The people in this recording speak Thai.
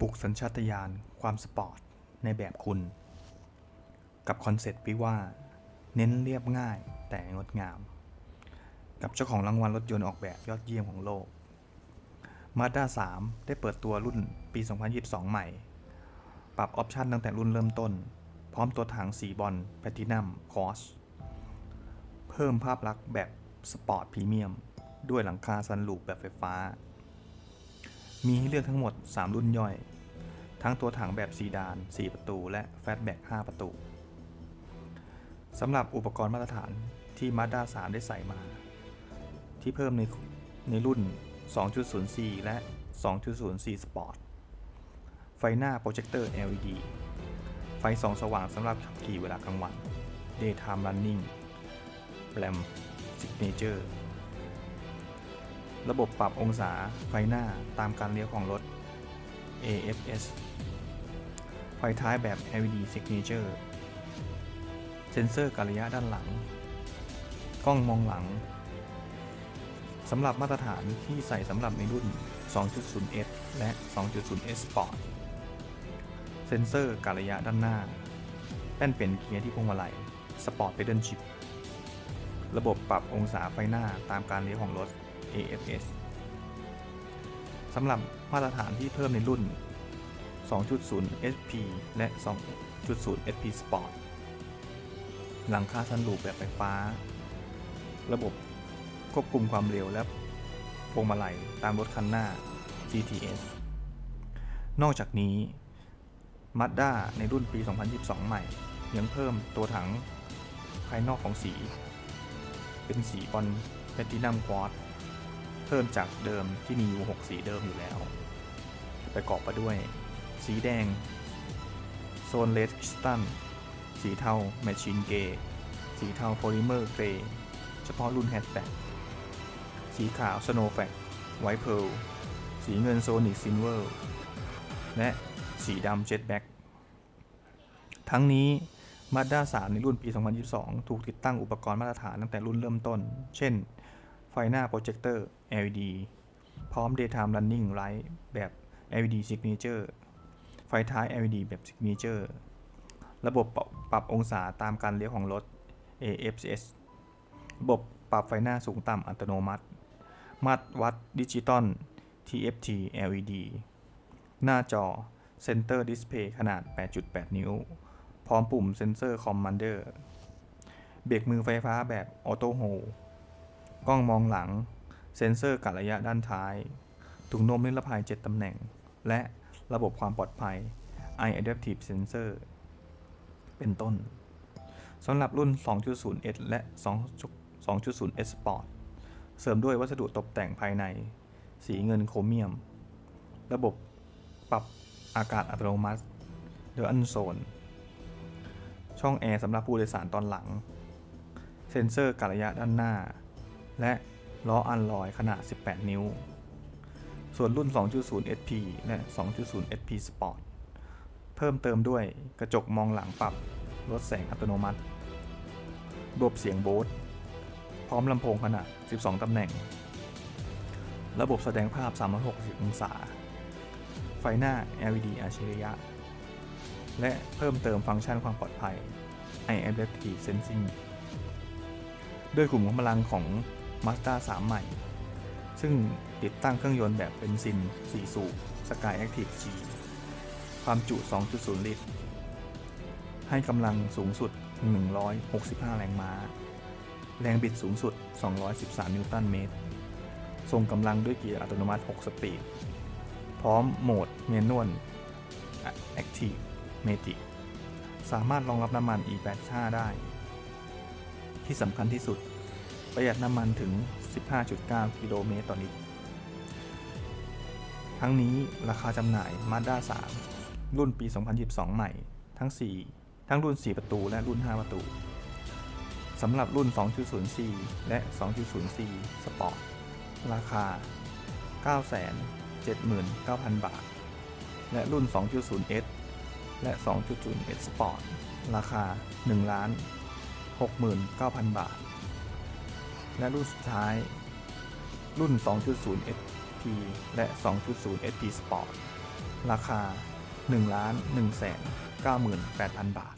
ปลุกสัญชาตญาณความสปอร์ตในแบบคุณ กับคอนเซ็ปต์ที่ว่า เน้นเรียบง่ายแต่งดงาม กับเจ้าของรางวัลรถยนต์ออกแบบยอดเยี่ยมของโลก Mazda 3 ได้เปิดตัวรุ่นปี 2022 ใหม่ ปรับออปชันตั้งแต่รุ่นเริ่มต้น พร้อมตัวถังสีบอลแพทินัมคอสเพิ่มภาพลักษณ์แบบสปอร์ตพรีเมียม ด้วยหลังคาซันลูปแบบไฟฟ้า มีให้เลือกทั้งหมด 3 รุ่นย่อย ทั้งตัวถังแบบซีดาน 4 ประตู และแฟตแบ็ก5 ประตูสำหรับอุปกรณ์มาตรฐานที่ Mazda 3 ได้ใส่มา ที่เพิ่มในในรุ่น 2.0C และ 2.0C Sport ไฟหน้าโปรเจคเตอร์ LED ไฟส่องสว่างสำหรับขับขี่เวลากลางวัน Daytime Running RAM Signature ระบบปรับองศาไฟหน้าตามการเลี้ยวของรถ AFS ไฟท้ายแบบ LED Signature เซนเซอร์การระยะด้านหลัง กล้องมองหลัง สำหรับมาตรฐานที่ใส่สำหรับในรุ่น 2.0S และ 2.0S Sport เซนเซอร์การระยะด้านหน้า แป้นเปลี่ยนเกียร์ที่พวงมาลัย Sport Pedal Shift ระบบปรับองศาไฟหน้าตามการเลี้ยวของรถ AFS สำหรับมาตรฐานที่เพิ่มในรุ่น 2.0 SP และ 2.0 SP Sport หลังคาซันลูปแบบไฟฟ้า ระบบควบคุมความเร็วและพวงมาลัยตามรถคันหน้า GTS นอกจากนี้ Mazda ในรุ่นปี 2022 ใหม่ ยังเพิ่มตัวถังภายนอกของสี เป็นสีบอลแพลตินัมควอต เพิ่มจากเดิมที่มีอยู่6สีเดิมอยู่แล้ว ประกอบไปด้วย สีแดง โซนเลสคริสตัลสีเทาแมชชีนเกย์สีเทาโพลิเมอร์เกรย์เฉพาะรุ่นแฮชแบ็กสีขาวสโนว์แฟกไวท์เพร์ลสีเงินโซนิกซินเวอร์และสีดำเจ็ตแบ็กทั้งนี้ Mazda 3ในรุ่นปี 2022 ถูกติดตั้งอุปกรณ์มาตรฐานตั้งแต่รุ่นเริ่มต้น เช่น ไฟหน้าโปรเจคเตอร์ LED พร้อม Daytime Running Light แบบ LED Signature ไฟท้าย LED แบบ Signature ระบบปรับองศาตามการเลี้ยวของรถ AFS ระบบปรับไฟหน้าสูงต่ำอัตโนมัติ มาตรวัดดิจิตอล TFT LED หน้าจอ Center Display ขนาด 8.8 นิ้ว พร้อมปุ่มเซนเซอร์คอมมานเดอร์ เบรกมือไฟฟ้าแบบออโต้โฮ กล้องมองหลัง เซ็นเซอร์กัดระยะด้านท้าย ถุงนมนิรภัย 7 ตำแหน่ง และระบบความปลอดภัย Eye Adaptive Sensor เป็นต้นสำหรับรุ่น 2.0S และ 2.0S Sport เสริมด้วยวัสดุตกแต่งภายใน สีเงินโครเมียม ระบบปรับอากาศอัตโนมัติเดอ n นโซน ช่องแอร์สำหรับผู้โดยสารตอนหลัง เซ็นเซอร์กัดระยะด้านหน้า และล้ออันลอยขนาด 18 นิ้ว ส่วนรุ่น 2.0 SP และ 2.0 SP Sport เพิ่มเติมด้วยกระจกมองหลังปรับลดแสงอัตโนมัติระบบเสียงโบสพร้อมลำโพงขนาด 12 ตำแหน่ง ระบบแสดงภาพ 360 องศา ไฟหน้า LED อัจฉริยะ และเพิ่มเติมฟังก์ชันความปลอดภัย Eye Adaptive Sensing ด้วยกลุ่มกำลังของ Mazda 3 ใหม่ ซึ่งติดตั้งเครื่องยนต์แบบเบนซิน 4 สูบ Sky Active G ความจุ 2.0 ลิตร ให้กำลังสูงสุด 165 แรงม้า แรงบิดสูงสุด 213 นิวตันเมตร ทรงกำลังด้วยเกียร์อัตโนมัติ 6 สปีด พร้อมโหมดเมนวล Active Matic สามารถรองรับน้ำมัน E85 ได้ ที่สำคัญที่สุด ประหยัดน้ำมันถึง 15.9 กิโลเมตรต่อลิตร ทั้งนี้ราคาจำหน่าย Mazda 3 รุ่นปี 2022 ใหม่ ทั้ง 4 ทั้งรุ่น 4 ประตูและรุ่น 5 ประตู สำหรับรุ่น 2.0C และ 2.0C Sport ราคา 979,000 บาท และรุ่น 2.0S และ 2.0S Sport ราคา 1 6 9 0 0 0 บาท และรุ่นสุดท้าย รุ่น 2.0 SP และ 2.0 SP Sport ราคา 1 1 9 8 0 0 0 บาท